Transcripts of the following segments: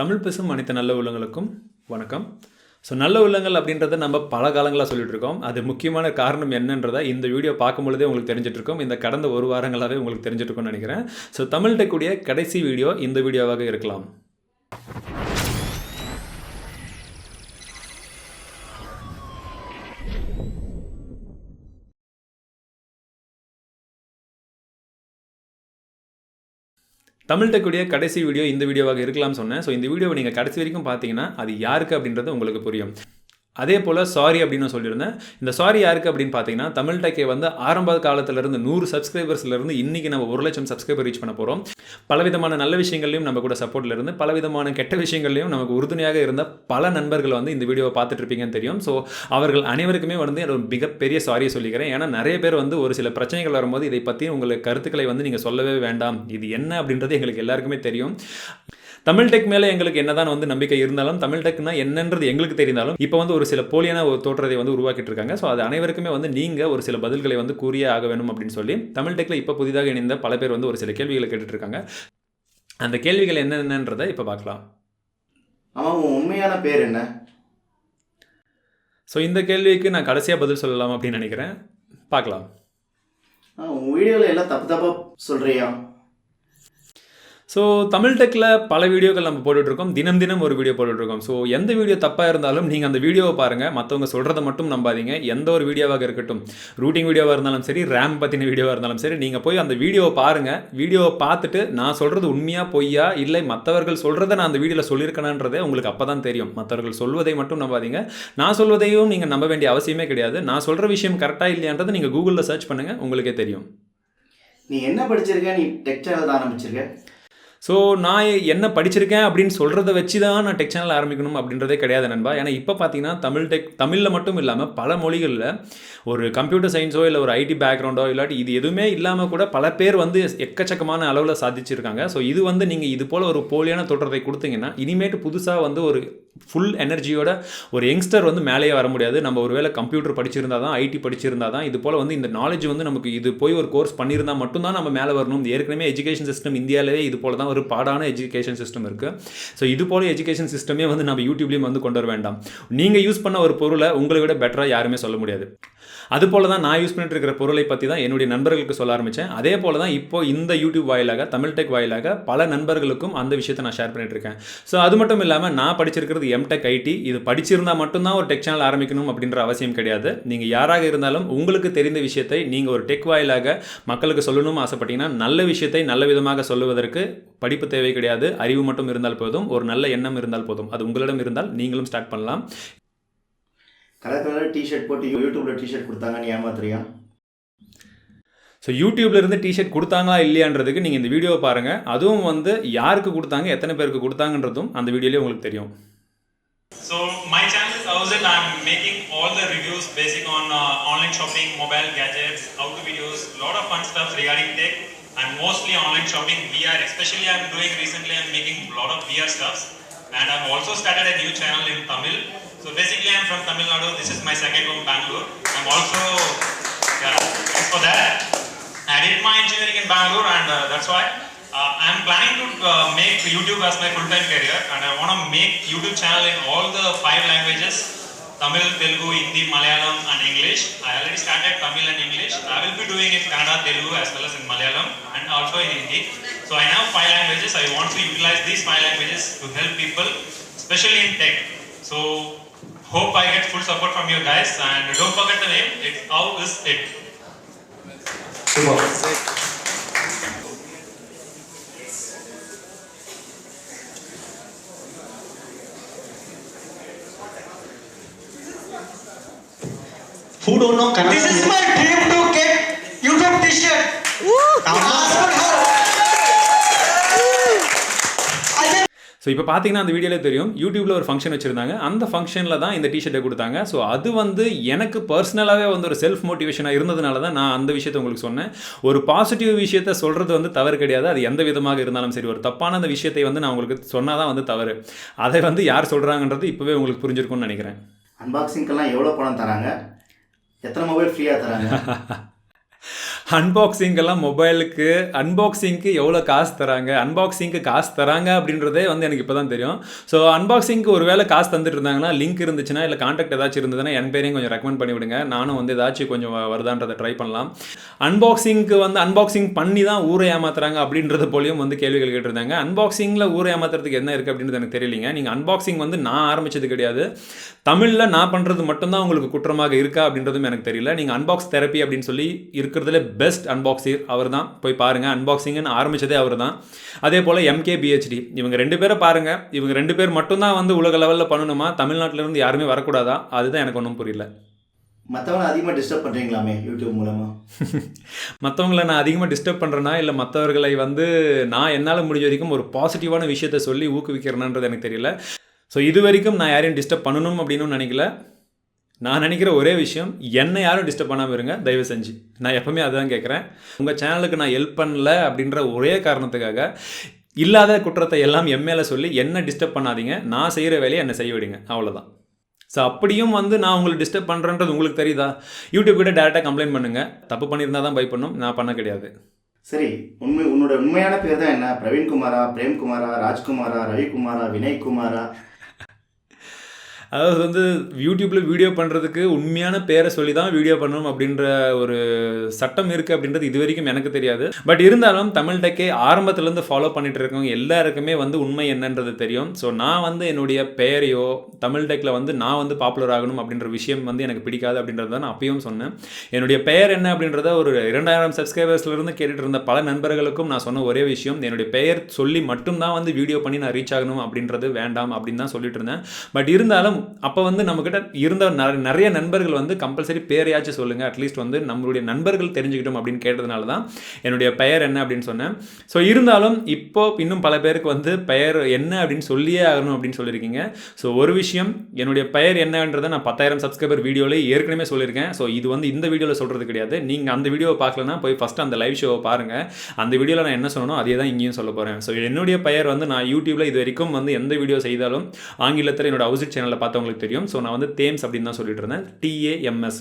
தமிழ் பேசும் அனைத்து நல்ல உள்ளங்களுக்கும் வணக்கம். ஸோ நல்ல உள்ளங்கள் அப்படின்றத நம்ம பல காலங்களாக சொல்லிட்டு இருக்கோம் அது முக்கியமான காரணம் என்னன்றதை இந்த வீடியோ பார்க்கும்பொழுதே உங்களுக்கு தெரிஞ்சிட்ருக்கோம் இந்த கடந்த ஒரு வாரங்களாகவே உங்களுக்கு தெரிஞ்சிட்ருக்கோம்னு நினைக்கிறேன். ஸோ தமிழ்கிட்ட கூடிய கடைசி வீடியோ இந்த வீடியோவாக இருக்கலாம். தமிழ் டெக்குடைய கடைசி வீடியோ இந்த வீடியோவாக இருக்கலாம்னு சொன்னேன். ஸோ இந்த வீடியோவை நீங்கள் கடைசி வரைக்கும் பார்த்தீங்கன்னா அது யாருக்கு அப்படின்றது உங்களுக்கு புரியும். அதே போல் சாரி அப்படின்னு சொல்லியிருந்தேன். இந்த சாரி யாருக்கு அப்படின்னு பார்த்தீங்கன்னா தமிழ் வந்து ஆரம்ப காலத்திலிருந்து நூறு சப்ஸ்கிரைபர்ஸ்லேருந்து இன்றைக்கி நம்ம ஒரு லட்சம் சப்ஸ்கிரைபர் ரீச் பண்ண போகிறோம் பலவிதமான நல்ல விஷயங்கள்லையும் நம்ம கூட சப்போர்ட்டில் இருந்து பலவிதமான கெட்ட விஷயங்கள்லையும் நமக்கு உறுதுணையாக இருந்த பல நண்பர்கள் வந்து இந்த வீடியோவை பார்த்துட்ருப்பீங்கன்னு தெரியும். ஸோ அவர்கள் அனைவருக்குமே வந்து ஒரு மிகப்பெரிய சாரியை சொல்லிக்கிறேன். ஏன்னா நிறைய பேர் வந்து ஒரு சில பிரச்சனைகள் வரும்போது இதை பற்றி உங்களுக்கு கருத்துக்களை வந்து நீங்கள் சொல்லவே வேண்டாம். இது என்ன அப்படின்றது எங்களுக்கு எல்லாருக்குமே தெரியும். தமிழ் டெக் மேலே எங்களுக்கு என்னதான் வந்து நம்பிக்கை இருந்தாலும் தமிழ் டெக்னா என்னன்றது எங்களுக்கு தெரிந்தாலும் இப்போ வந்து ஒரு சில போலியான ஒரு தோற்றத்தை வந்து உருவாக்கிட்டு இருக்காங்க. ஸோ அது அனைவருக்குமே வந்து நீங்கள் ஒரு சில பதில்களை வந்து கூறியே ஆக வேணும் அப்படின்னு சொல்லி தமிழ் டெக்கில் இப்போ புதிதாக இணைந்த பல பேர் வந்து ஒரு சில கேள்விகளை கேட்டுட்டு இருக்காங்க அந்த கேள்விகள் என்னென்னன்றதை இப்போ பார்க்கலாம். உன் உண்மையான பேர் என்ன? ஸோ இந்த கேள்விக்கு நான் கடைசியாக பதில் சொல்லலாம் அப்படின்னு நினைக்கிறேன். பார்க்கலாம். உன் வீடியோவில் எல்லாம் தப்பு தப்பாக சொல்கிறியா ஸோ தமிழ் டெக்கில் பல வீடியோக்கள் நம்ம போட்டுட்ருக்கோம். தினம் தினம் ஒரு வீடியோ போட்டுட்ருக்கோம். ஸோ எந்த வீடியோ தப்பாக இருந்தாலும் நீங்கள் அந்த வீடியோவை பாருங்கள் மற்றவங்க சொல்கிறத மட்டும் நம்பாதீங்க. எந்த ஒரு வீடியோவாக இருக்கட்டும் ரூட்டிங் வீடியோவாக இருந்தாலும் சரி ரேம் பற்றின வீடியோவாக இருந்தாலும் சரி நீங்கள் போய் அந்த வீடியோவை பாருங்கள் வீடியோவை பார்த்துட்டு நான் சொல்கிறது உண்மையாக பொய்யா இல்லை மற்றவர்கள் சொல்கிறத நான் அந்த வீடியோவில் சொல்லியிருக்கேனான்றதே உங்களுக்கு அப்போ தான் தெரியும். மற்றவர்கள் சொல்வதை மட்டும் நம்பாதீங்க. நான் சொல்வதையும் நீங்கள் நம்ப வேண்டிய அவசியமே கிடையாது. நான் சொல்கிற விஷயம் கரெக்டாக இல்லையான்றதை நீங்கள் கூகுளில் சர்ச் பண்ணுங்கள் உங்களுக்கே தெரியும். நீ என்ன படிச்சிருக்க? நீ டெக் சேனல் தான் ஆரம்பிச்சிருக்க? ஸோ நான் என்ன படிச்சிருக்கேன் அப்படின்னு சொல்கிறத வச்சு தான் நான் டெக் சேனல் ஆரம்பிக்கணும் அப்படின்றதே கிடையாது நண்பா. ஏன்னா இப்போ பார்த்தீங்கன்னா தமிழ் டெக் தமிழில் மட்டும் இல்லாமல் பல மொழிகளில் ஒரு கம்ப்யூட்டர் சயின்ஸோ இல்லை ஒரு ஐடி பேக்ரவுண்டோ இல்லாட்டி இது எதுவுமே இல்லாமல் கூட பல பேர் வந்து எக்கச்சக்கமான அளவில் சாதிச்சிருக்காங்க. ஸோ இது வந்து நீங்கள் இது போல் ஒரு போலியான தோற்றத்தை கொடுத்தீங்கன்னா இனிமேட்டு புதுசாக வந்து ஒரு ஃபுல் எனர்ஜியோட ஒரு யங்ஸ்டர் வந்து மேலேயே வர முடியாது. நம்ம ஒருவேளை கம்ப்யூட்டர் படிச்சிருந்தா தான் ஐடி படிச்சிருந்தா தான் இது போல் வந்து இந்த நாலேஜ் வந்து நமக்கு இது போய் ஒரு கோர்ஸ் பண்ணியிருந்தால் மட்டும்தான் நம்ம மேலே வரணும். ஏற்கனவே எஜுகேஷன் சிஸ்டம் இந்தியாவிலே இது போல் தான் ஒரு பாடான எஜுகேஷன் சிஸ்டம் இருக்குது ஸோ இது போல் எஜுகேஷன் சிஸ்டமே வந்து நம்ம யூடியூப்லேயும் வந்து கொண்டு வர வேண்டாம். நீங்கள் யூஸ் பண்ண ஒரு பொருளை உங்களை விட பெட்டராக யாருமே சொல்ல முடியாது. அது போல தான் நான் யூஸ் பண்ணிட்டு இருக்கிற பொருளை பற்றி தான் என்னுடைய நண்பர்களுக்கு சொல்ல ஆரம்பித்தேன் அதே போல தான் இப்போ இந்த யூடியூப் வாயிலாக தமிழ் டெக் வாயிலாக பல நண்பர்களுக்கும் அந்த விஷயத்தை நான் ஷேர் பண்ணிட்டு இருக்கேன். ஸோ அது மட்டும் இல்லாமல் நான் படிச்சிருக்கிறது எம்டெக் ஐடி இது படிச்சிருந்தா மட்டும்தான் ஒரு டெக் சேனல் ஆரம்பிக்கணும் அப்படின்ற அவசியம் கிடையாது. நீங்கள் யாராக இருந்தாலும் உங்களுக்கு தெரிந்த விஷயத்தை நீங்கள் ஒரு டெக் வாயிலாக மக்களுக்கு சொல்லணும்னு ஆசைப்பட்டீங்கன்னா நல்ல விஷயத்தை நல்ல விதமாக சொல்லுவதற்கு படிப்பு தேவை கிடையாது. அறிவு மட்டும் இருந்தால் போதும். ஒரு நல்ல எண்ணம் இருந்தால் போதும். அது உங்களிடம் இருந்தால் நீங்களும் ஸ்டார்ட் பண்ணலாம். கலர் கலர் டிஷர்ட் போட்டு யூடியூப்பில் டிஷர்ட் கொடுத்தாங்க நீ ஏமாத்துறியா? ஸோ யூடியூப்ல இருந்து டிஷர்ட் கொடுத்தாங்களா இல்லையான்றதுக்கு நீங்கள் இந்த வீடியோவை பாருங்கள் அதுவும் வந்து யாருக்கு கொடுத்தாங்க எத்தனை பேருக்கு கொடுத்தாங்கன்றதும் அந்த வீடியோலேயே உங்களுக்கு தெரியும். So my channel is Ouzit. I'm making all the reviews basic on uh, online shopping, mobile gadgets, how-to videos, lot of fun stuff regarding tech, and mostly online shopping, VR. Especially I'm doing recently. I'm making a lot of VR stuffs, and I've also started a new channel in Tamil. So basically, I'm from Tamil Nadu. This is my second home, Bangalore. I'm also yeah, thanks for that. I did my engineering in Bangalore, and uh, that's why uh, I'm planning to uh, make YouTube as my full-time career, and I want to make YouTube channel in all the five languages: Tamil, Telugu, Hindi, Malayalam, and English. I already started Tamil and English. I will be doing it in Kannada, Telugu, as well as in Malayalam, and also in Hindi. So I have five languages. I want to utilize these five languages to help people, especially in tech. So hope I get full support from you guys, and don't forget the name. It's how is it. Who don't know Kannada? This is my dream to get YouTube t-shirt. So இப்போ பார்த்தீங்கன்னா அந்த வீடியோவில் தெரியும். யூடியூப்பில் ஒரு function வச்சுருந்தாங்க. அந்த ஃபங்க்ஷனில் தான் இந்த டிஷர்ட்டை கொடுத்தாங்க. ஸோ அது வந்து எனக்கு பர்சனலாகவே வந்து ஒரு செல்ஃப் மோட்டிவேஷனாக இருந்ததுனால தான் நான் அந்த விஷயத்தை உங்களுக்கு சொன்னேன். ஒரு பாசிட்டிவ் விஷயத்தை சொல்கிறது வந்து தவறு கிடையாது. அது எந்த விதமாக இருந்தாலும் சரி. ஒரு தப்பான அந்த விஷயத்தை வந்து நான் உங்களுக்கு சொன்னால் தான் வந்து தவறு. அதை வந்து யார் சொல்கிறாங்கன்றது இப்போவே உங்களுக்கு புரிஞ்சிருக்கும்னு நினைக்கிறேன். அன்பாக்சிங்க்கெல்லாம் எவ்வளோ பணம் தராங்க? எத்தனை மொபைல் ஃப்ரீயாக தராங்க அன்பாக்சிங்கெல்லாம் மொபைலுக்கு அன்பாக்சிங்க்கு எவ்வளோ காசு தராங்க? அன்பாக்சிங்க்கு காசு தராங்க அப்படின்றதே வந்து எனக்கு இப்போ தான் தெரியும். ஸோ அன்பாக்சிங்க்கு ஒரு வேளை காசு தந்துட்டு இருந்தாங்கன்னா லிங்க் இருந்துச்சுன்னா இல்லை காண்டாக்ட் ஏதாச்சும் இருந்ததுன்னா என் பேரையும் கொஞ்சம் ரெக்கமெண்ட் பண்ணி விடுங்க நானும் வந்து ஏதாச்சும் கொஞ்சம் வருதான்றதை ட்ரை பண்ணலாம். அன்பாக்சிங்க்கு வந்து அன்பாக்சிங் பண்ணி தான் ஊரை ஏமாத்துறாங்க அப்படின்றது போலயும் வந்து கேள்விகள் கேட்டிருந்தாங்க. அன்பாக்சிங்கில் ஊரை ஏமாத்துறதுக்கு என்ன இருக்குது அப்படின்றது எனக்கு தெரியலிங்க. நீங்கள் அன்பாக்சிங் வந்து நான் ஆரம்பிச்சது கிடையாது. தமிழில் நான் பண்ணுறது மட்டும்தான் உங்களுக்கு குற்றமாக இருக்கா அப்படின்றதும் எனக்கு தெரியல. நீங்கள் அன்பாக்ஸ் தெரப்பி அப்படின்னு சொல்லி இருக்கிறதுல பெஸ்ட் அன்பாக்சிங் அவர் தான் போய் பாருங்கள் அன்பாக்சிங்னு ஆரம்பிச்சதே அவர் தான் அதே போல் எம்கே பிஹெச்டி இவங்க ரெண்டு பேரை பாருங்கள் இவங்க ரெண்டு பேர் மட்டும்தான் வந்து உலக லெவலில் பண்ணணுமா? தமிழ்நாட்டுல இருந்து யாருமே வரக்கூடாதா? அதுதான் எனக்கு ஒன்றும் புரியல. மற்றவங்க அதிகமாக டிஸ்டர்ப் பண்ணுறீங்களாமே யூடியூப் மூலமாக மற்றவங்கள நான் அதிகமாக டிஸ்டர்ப் பண்ணுறேனா இல்லை மற்றவர்களை வந்து நான் என்னால் முடிஞ்ச வரைக்கும் ஒரு பாசிட்டிவான விஷயத்தை சொல்லி ஊக்குவிக்கிறேன்ன்றது எனக்கு தெரியல. ஸோ இது வரைக்கும் நான் யாரையும் டிஸ்டர்ப் பண்ணணும் அப்படின்னு நினைக்கல. நான் நினைக்கிற ஒரே விஷயம் என்னை யாரும் டிஸ்டர்ப் பண்ணாமல் இருங்க தயவு செஞ்சு. நான் எப்பவுமே அதுதான் கேட்குறேன். உங்கள் சேனலுக்கு நான் ஹெல்ப் பண்ணல அப்படின்ற ஒரே காரணத்துக்காக இல்லாத குற்றத்தை எல்லாம் எம்மேல சொல்லி என்ன டிஸ்டர்ப் பண்ணாதீங்க. நான் செய்கிற வேலையை என்னை செய்ய விடுங்க. அவ்வளோதான் ஸோ அப்படியும் வந்து நான் உங்களை டிஸ்டர்ப் பண்ணுறேன்றது உங்களுக்கு தெரியுதா? யூடியூப் கிட்ட டேரெக்டாக கம்ப்ளைண்ட் பண்ணுங்கள் தப்பு பண்ணியிருந்தா தான் பை பண்ணும். நான் பண்ண கிடையாது. சரி உண்மை உன்னோட உண்மையான பேர் தான் என்ன? பிரவீன்குமாரா பிரேம்குமாரா ராஜ்குமாரா ரவிக்குமாரா வினய்குமாரா? அதாவது வந்து யூடியூப்பில் வீடியோ பண்ணுறதுக்கு உண்மையான பேரை சொல்லி தான் வீடியோ பண்ணணும் அப்படின்ற ஒரு சட்டம் இருக்குது அப்படின்றது இது வரைக்கும் எனக்கு தெரியாது. பட் இருந்தாலும் தமிழ் டெக்கே ஆரம்பத்துலேருந்து ஃபாலோ பண்ணிட்டு இருக்கவங்க எல்லாருக்குமே வந்து உண்மை என்னன்றது தெரியும். ஸோ நான் வந்து என்னுடைய பெயரையோ தமிழ் டெக்கில் வந்து நான் வந்து பாப்புலர் ஆகணும் அப்படின்ற விஷயம் வந்து எனக்கு பிடிக்காது அப்படின்றத நான் அப்பயும் சொன்னேன். என்னுடைய பெயர் என்ன அப்படின்றத ஒரு இரண்டாயிரம் சப்ஸ்கிரைபர்ஸ்லேருந்து கேட்டுட்டு இருந்த பல நண்பர்களுக்கும் நான் சொன்ன ஒரே விஷயம் என்னுடைய பெயர் சொல்லி மட்டும்தான் வந்து வீடியோ பண்ணி நான் ரீச் ஆகணும் அப்படின்றது வேண்டாம் அப்படின்னு தான் சொல்லிட்டு இருந்தேன். பட் இருந்தாலும் அப்போ வந்து நம்மக்கிட்ட இருந்த நிறைய நண்பர்கள் வந்து கம்பல்சரி பேரையாச்சும் சொல்லுங்கள் அட்லீஸ்ட் வந்து நம்மளுடைய நண்பர்கள் தெரிஞ்சுக்கிட்டோம் அப்படின்னு கேட்டதுனால தான் என்னுடைய பெயர் என்ன அப்படின்னு சொன்னேன். ஸோ இருந்தாலும் இப்போ இன்னும் பல பேருக்கு வந்து பெயர் என்ன அப்படின்னு சொல்லியே ஆகணும் அப்படின்னு சொல்லியிருக்கீங்க. ஸோ ஒரு விஷயம் என்னுடைய பெயர் என்னன்றதை நான் பத்தாயிரம் சப்ஸ்கிரைபர் வீடியோவில் ஏற்கனவே சொல்லியிருக்கேன். ஸோ இது வந்து இந்த வீடியோவில் சொல்கிறது கிடையாது. நீங்கள் அந்த வீடியோவை பார்க்கலன்னா போய் ஃபஸ்ட்டு அந்த லைவ் ஷோவை பாருங்கள் அந்த வீடியோவில் நான் என்ன சொன்னனோ அதே தான் இங்கேயும் சொல்ல போகிறேன் ஸோ என்னுடைய பெயர் வந்து நான் யூடியூப்பில் இது வரைக்கும் வந்து எந்த வீடியோ செய்தாலும் ஆங்கிலத்தில் என்னோட ஹவுசிட் சேனலில் பார்த்தவங்களுக்கு தெரியும். ஸோ நான் வந்து தேம்ஸ் அப்படின்னு தான் சொல்லிட்டு இருந்தேன். டிஏஎம்எஸ்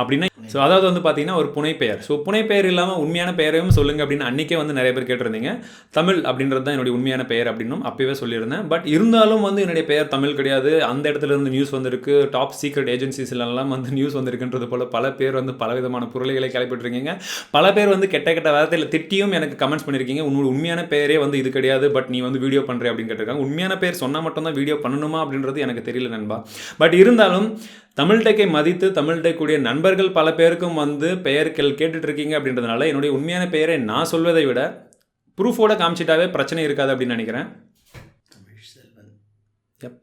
அப்படின்னா ஸோ அதாவது வந்து பார்த்தீங்கன்னா ஒரு புனைப்பெயர் ஸோ புனைப்பெயர் இல்லாமல் உண்மையான பெயரையும் சொல்லுங்க அப்படின்னு அன்றைக்கே வந்து நிறைய பேர் கேட்டிருந்தீங்க. தமிழ் அப்படின்றது தான் என்னுடைய உண்மையான பெயர் அப்படின்னும் அப்பவே சொல்லியிருந்தேன். பட் இருந்தாலும் வந்து என்னுடைய பெயர் தமிழ் கிடையாது. அந்த இடத்துல இருந்து நியூஸ் வந்திருக்கு. டாப் சீக்ரெட் ஏஜென்சிஸ்லாம் வந்து நியூஸ் வந்திருக்குன்றது போல பல பேர் வந்து பல விதமான பொருளைகளை கிளப்பிட்டுருக்கீங்க பல பேர் வந்து கெட்ட கெட்ட வார்த்தையில் திட்டியும் எனக்கு கமெண்ட்ஸ் பண்ணியிருக்கீங்க உன்னோட உண்மையான பெயரே வந்து இது கிடையாது. பட் நீ வந்து வீடியோ பண்ணுற அப்படின்னு கேட்டிருக்காங்க. உண்மையான பேர் சொன்னால் மட்டும்தான் வீடியோ பண்ணணுமா அப்படின்றது எனக்கு தெரியல நண்பா. பட் இருந்தாலும் தமிழ்டெக்கை மதித்து தமிழ் கூடிய நண்பர்கள் பல பேருக்கும் வந்து பெயர்கள் கேட்டுட்டு இருக்கீங்க அப்படின்றதுனால என்னுடைய உண்மையான பெயரை நான் சொல்வதை விட ப்ரூஃபோட காமிச்சிட்டாவே பிரச்சனை இருக்காது அப்படின்னு நினைக்கிறேன். Yep.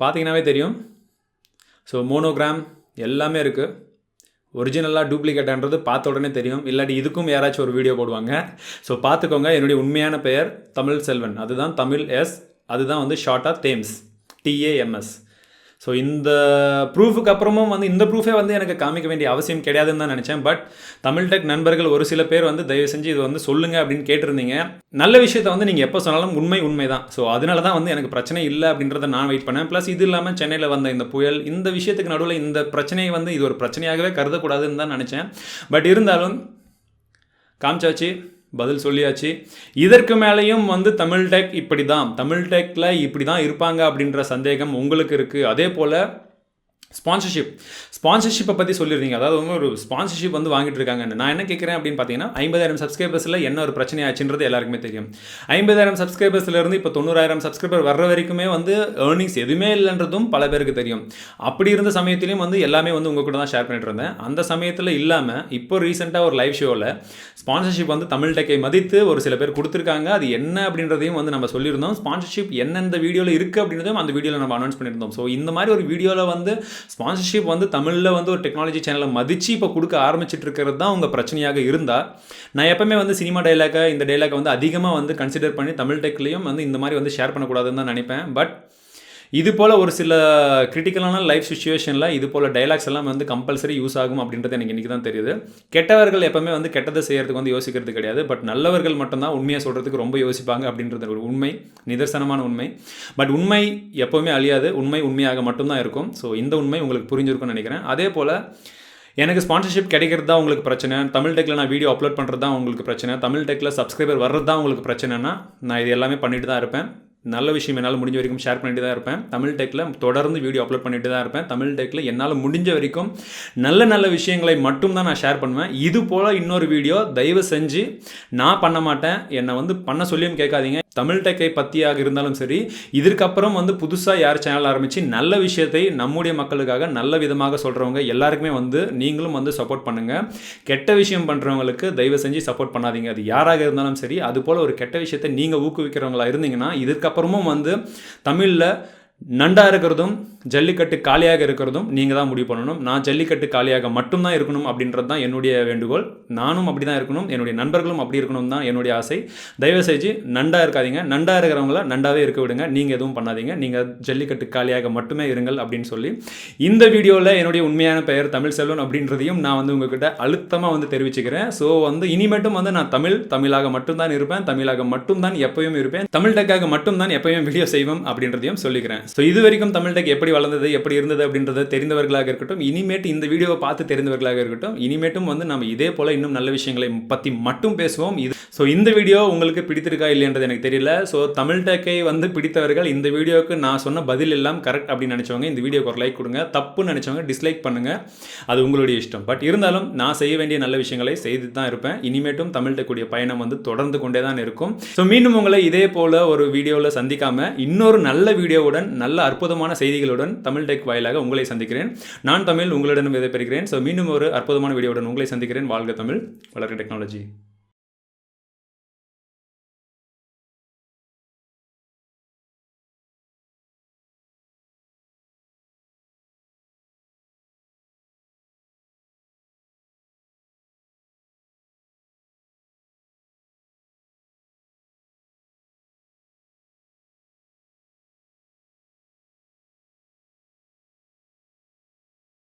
பார்த்தீங்கன்னாவே தெரியும். ஸோ மோனோகிராம் எல்லாமே இருக்குது ஒரிஜினலாக டூப்ளிகேட்டான்றது பார்த்த உடனே தெரியும். இல்லாட்டி இதுக்கும் யாராச்சும் ஒரு வீடியோ போடுவாங்க. ஸோ பார்த்துக்கோங்க. என்னுடைய உண்மையான பெயர் தமிழ் செல்வன் அதுதான் தமிழ் எஸ் அதுதான் வந்து ஷார்ட்டாக தேம்ஸ் டிஏஎம்எஸ் ஸோ இந்த ப்ரூஃபுக்கு அப்புறமும் வந்து இந்த ப்ரூஃபே வந்து எனக்கு காமிக்க வேண்டிய அவசியம் கிடையாதுன்னு தான் நினச்சேன். பட் தமிழ் டெக் நண்பர்கள் ஒரு சில பேர் வந்து தயவு செஞ்சு இது வந்து சொல்லுங்கள் அப்படின்னு கேட்டிருந்தீங்க. நல்ல விஷயத்தை வந்து நீங்கள் எப்போ சொன்னாலும் உண்மை உண்மை தான் ஸோ அதனால தான் வந்து எனக்கு பிரச்சனை இல்லை அப்படின்றத நான் வெயிட் பண்ணேன். ப்ளஸ் இது இல்லாமல் சென்னையில் வந்த இந்த புயல் இந்த விஷயத்துக்கு நடுவில் இந்த பிரச்சனையை வந்து இது ஒரு பிரச்சனையாகவே கருதக்கூடாதுன்னு தான் நினச்சேன். பட் இருந்தாலும் காமிச்சாச்சு. பதில் சொல்லியாச்சு. இதற்கு மேலேயும் வந்து தமிழ் டெக் இப்படி தான் தமிழ் டெக்கில் இப்படி தான் இருப்பாங்க அப்படின்ற சந்தேகம் உங்களுக்கு இருக்குது அதே போல் ஸ்பான்சர்ஷிப் ஸ்பான்சர்ஷிப்பை பற்றி சொல்லியிருந்தீங்க அதாவது வந்து ஒரு ஸ்பான்சர்ஷிப் வந்து வாங்கிட்டு இருக்காங்கன்னு நான் என்ன கேட்குறேன் அப்படின்னு பார்த்தீங்கன்னா ஐம்பதாயிரம் சப்ஸ்கிரைபர்ஸில் என்ன ஒரு பிரச்சனை ஆச்சுன்றது எல்லாருக்குமே தெரியும். ஐம்பதாயிரம் சப்ஸ்கிரைபர்ஸ்லேருந்து இப்போ தொண்ணூறாயிரம் சப்ஸ்கிரைபர் வர்ற வரைக்குமே வந்து ஏர்னிங்ஸ் எதுவுமே இல்லைன்றதும் பல பேருக்கு தெரியும். அப்படி இருந்த சமயத்திலையும் வந்து எல்லாமே வந்து உங்கள் கூட தான் ஷேர் பண்ணிட்டு இருந்தேன். அந்த சமயத்தில் இல்லாமல் இப்போ ரீசெண்டாக ஒரு லைவ் ஷோவில் ஸ்பான்சர்ஷிப் வந்து தமிழ் டெக்கை மதித்து ஒரு சில பேர் கொடுத்துருக்காங்க. அது என்ன அப்படின்றதையும் வந்து நம்ம சொல்லியிருந்தோம். ஸ்பான்சர்ஷிப் என்னென்ன வீடியோவில் இருக்குது அப்படின்றதையும் அந்த வீடியோவில் நம்ம அனௌன்ஸ் பண்ணியிருந்தோம். ஸோ இந்த மாதிரி ஒரு வீடியோவில் வந்து ஸ்பான்சர்ஷிப் வந்து தமிழில் வந்து ஒரு டெக்னாலஜி சேனலை மதித்து இப்போ கொடுக்க ஆரம்பிச்சிட்டு இருக்கிறது தான் உங்கள் பிரச்சனையாக இருந்தால் நான் எப்பவுமே வந்து சினிமா டைலாக்கை இந்த டைலாக்கை வந்து அதிகமாக வந்து கன்சிடர் பண்ணி தமிழ் டெக்லேயும் வந்து இந்த மாதிரி வந்து ஷேர் பண்ணக்கூடாதுன்னு தான் நினைப்பேன். பட் இது போல் ஒரு சில கிரிட்டிக்கலான லைஃப் சுச்சுவேஷனில் இது போல் டைலாக்ஸ் எல்லாம் வந்து கம்பல்சரி யூஸ் ஆகும் அப்படின்றது எனக்கு இன்றைக்கி தான் தெரியுது. கெட்டவர்கள் எப்போவுமே வந்து கெட்டதை செய்கிறதுக்கு வந்து யோசிக்கிறது கிடையாது. பட் நல்லவர்கள் மட்டும்தான் உண்மையாக சொல்கிறதுக்கு ரொம்ப யோசிப்பாங்க அப்படின்றது ஒரு உண்மை நிதர்சனமான உண்மை. பட் உண்மை எப்போவுமே அழியாது. உண்மை உண்மையாக மட்டும்தான் இருக்கும். ஸோ இந்த உண்மை உங்களுக்கு புரிஞ்சிருக்கும்னு நினைக்கிறேன். அதே போல் எனக்கு ஸ்பான்சர்ஷிப் கிடைக்கிறது தான் உங்களுக்கு பிரச்சனை. தமிழ் டெக்கில் நான் வீடியோ அப்லோட் பண்ணுறது தான் உங்களுக்கு பிரச்சனை. தமிழ் டெக்கில் சப்ஸ்கிரைபர் வர்றது தான் உங்களுக்கு பிரச்சனைனா நான் இது எல்லாமே பண்ணிட்டு தான் இருப்பேன். நல்ல விஷயம் என்னால் முடிஞ்ச வரைக்கும் ஷேர் பண்ணிட்டு தான் இருப்பேன். தமிழ் டெக்கில் தொடர்ந்து வீடியோ அப்லோட் பண்ணிட்டு தான் இருப்பேன். தமிழ் டெக்கில் என்னால் முடிஞ்ச வரைக்கும் நல்ல நல்ல விஷயங்களை மட்டும் தான் நான் ஷேர் பண்ணுவேன். இது போல் இன்னொரு வீடியோ தயவு செஞ்சு நான் பண்ண மாட்டேன். என்னை வந்து பண்ண சொல்லியும் கேட்காதீங்க. தமிழ் டெக்கை பற்றியாக இருந்தாலும் சரி இதற்கப்புறம் வந்து புதுசாக யார் சேனல் ஆரம்பித்து நல்ல விஷயத்தை நம்முடைய மக்களுக்காக நல்ல விதமாக சொல்கிறவங்க எல்லாருக்குமே வந்து நீங்களும் வந்து சப்போர்ட் பண்ணுங்கள் கெட்ட விஷயம் பண்ணுறவங்களுக்கு தயவு செஞ்சு சப்போர்ட் பண்ணாதீங்க. அது யாராக இருந்தாலும் சரி அது போல் ஒரு கெட்ட விஷயத்தை நீங்கள் ஊக்குவிக்கிறவங்களா இருந்தீங்கன்னா இதுக்கப்புறமும் வந்து தமிழில் நண்டாக இருக்கிறதும் ஜல்லிக்கட்டு காலியாக இருக்கிறதும் நீங்கள் தான் முடிவு பண்ணணும். நான் ஜல்லிக்கட்டு காலியாக மட்டும்தான் இருக்கணும் அப்படின்றது தான் என்னுடைய வேண்டுகோள். நானும் அப்படி தான் இருக்கணும். என்னுடைய நண்பர்களும் அப்படி இருக்கணும் தான் என்னுடைய ஆசை. தயவு செஞ்சு நண்டாக இருக்காதீங்க. நண்டாக இருக்கிறவங்கள நண்டாவே இருக்க விடுங்க. நீங்கள் எதுவும் பண்ணாதீங்க. நீங்கள் ஜல்லிக்கட்டு காலியாக மட்டுமே இருங்கள் அப்படின்னு சொல்லி இந்த வீடியோவில் என்னுடைய உண்மையான பெயர் தமிழ் செல்வன் அப்படின்றதையும் நான் வந்து உங்ககிட்ட அழுத்தமாக வந்து தெரிவிச்சுக்கிறேன். ஸோ வந்து இனிமேட்டும் வந்து நான் தமிழ் தமிழாக மட்டும்தான் இருப்பேன். தமிழாக மட்டும்தான் எப்பயும் இருப்பேன். தமிழ் டெக்காக மட்டும்தான் எப்பயும் வீடியோ செய்வோம் அப்படின்றதையும் சொல்லிக்கிறேன். ஸோ இது வரைக்கும் தமிழ் டெக் எப்படி வளர்ந்தது எப்படி இருந்தது அப்படின்றத தெரிந்தவர்களாக இருக்கட்டும் இனிமேட்டு இந்த வீடியோவை பார்த்து தெரிந்தவர்களாக இருக்கட்டும் இனிமேட்டும் வந்து நம்ம இதே போல் இன்னும் நல்ல விஷயங்களை பற்றி மட்டும் பேசுவோம். இது ஸோ இந்த வீடியோ உங்களுக்கு பிடித்திருக்கா இல்லைன்றது எனக்கு தெரியல. ஸோ தமிழ் டேக்கை வந்து பிடித்தவர்கள் இந்த வீடியோவுக்கு நான் சொன்ன பதில் எல்லாம் கரெக்ட் அப்படின்னு நினச்சவங்க இந்த வீடியோக்கு ஒரு லைக் கொடுங்க. தப்புன்னு நினச்சவங்க டிஸ்லைக் பண்ணுங்கள் அது உங்களுடைய இஷ்டம். பட் இருந்தாலும் நான் செய்ய வேண்டிய நல்ல விஷயங்களை செய்து தான் இருப்பேன். இனிமேட்டும் தமிழ் கூடிய பயணம் வந்து தொடர்ந்து கொண்டே தான் இருக்கும். ஸோ மீண்டும் உங்களை இதே போல் ஒரு வீடியோவில் சந்திக்காமல் இன்னொரு நல்ல வீடியோவுடன் நல்ல அற்புதமான செய்திகளுடன் தமிழ் டெக் வாயிலாக உங்களை சந்திக்கிறேன். நான் தமிழ் உங்களிடம் விதைப்பெறுகிறேன் ஸோ மீண்டும் ஒரு அற்புதமான வீடியோவுடன் உங்களை சந்திக்கிறேன். வாழ்க தமிழ். வளர்க்க டெக்னாலஜி.